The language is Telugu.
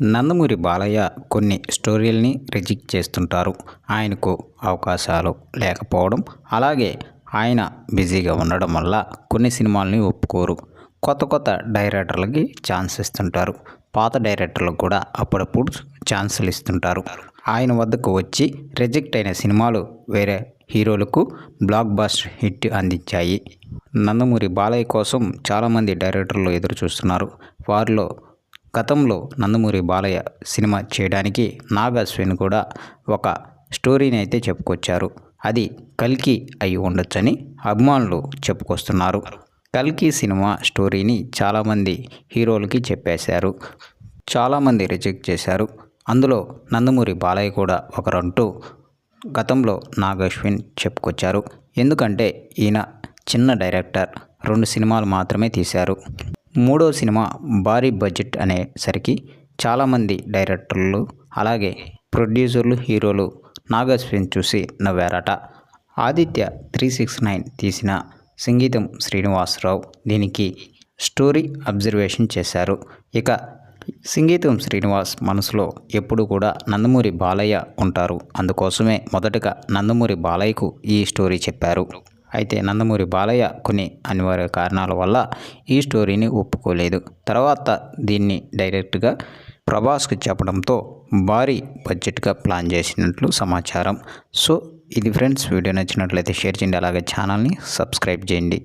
నందమూరి బాలయ్య కొన్ని స్టోరీల్ని రిజెక్ట్ చేస్తుంటారు. ఆయనకు అవకాశాలు లేకపోవడం అలాగే ఆయన బిజీగా ఉండడం వల్ల కొన్ని సినిమాల్ని ఒప్పుకోరు. కొత్త కొత్త డైరెక్టర్లకి ఛాన్స్ ఇస్తుంటారు. పాత డైరెక్టర్లకు కూడా అప్పుడప్పుడు ఛాన్సులు ఇస్తుంటారు. ఆయన వద్దకు వచ్చి రిజెక్ట్ అయిన సినిమాలు వేరే హీరోలకు బ్లాక్ బాస్టర్ హిట్ అందించాయి. నందమూరి బాలయ్య కోసం చాలామంది డైరెక్టర్లు ఎదురు చూస్తున్నారు వారిలో గతంలో నందమూరి బాలయ్య సినిమా చేయడానికి నాగ్ అశ్విన్ కూడా ఒక స్టోరీని అయితే చెప్పుకొచ్చారు. అది కల్కి అయి ఉండొచ్చని అభిమానులు చెప్పుకొస్తున్నారు. కల్కి సినిమా స్టోరీని చాలామంది హీరోలకి చెప్పేశారు. చాలామంది రిజెక్ట్ చేశారు. అందులో నందమూరి బాలయ్య కూడా ఒకరంటూ గతంలో నాగ్ అశ్విన్ చెప్పుకొచ్చారు. ఎందుకంటే ఈయన చిన్న డైరెక్టర్. రెండు సినిమాలు మాత్రమే తీశారు. మూడో సినిమా భారీ బడ్జెట్ అనేసరికి చాలామంది డైరెక్టర్లు అలాగే ప్రొడ్యూసర్లు హీరోలు నాగ్ చూసి నవ్వారట. ఆదిత్య త్రీ సిక్స్ నైన్ తీసిన సంగీతం శ్రీనివాసరావు దీనికి స్టోరీ అబ్జర్వేషన్ చేశారు. ఇక సంగీతం శ్రీనివాస్ మనసులో ఎప్పుడు కూడా నందమూరి బాలయ్య ఉంటారు. అందుకోసమే మొదటగా నందమూరి బాలయ్యకు ఈ స్టోరీ చెప్పారు. అయితే నందమూరి బాలయ్య కొన్ని అనివార్య కారణాల వల్ల ఈ స్టోరీని ఒప్పుకోలేదు. తర్వాత దీన్ని డైరెక్ట్గా ప్రభాస్కి చెప్పడంతో భారీ బడ్జెట్గా ప్లాన్ చేసినట్లు సమాచారం. సో ఇది ఫ్రెండ్స్ వీడియో నచ్చినట్లయితే షేర్ చేయండి. అలాగే ఛానల్ని సబ్స్క్రైబ్ చేయండి.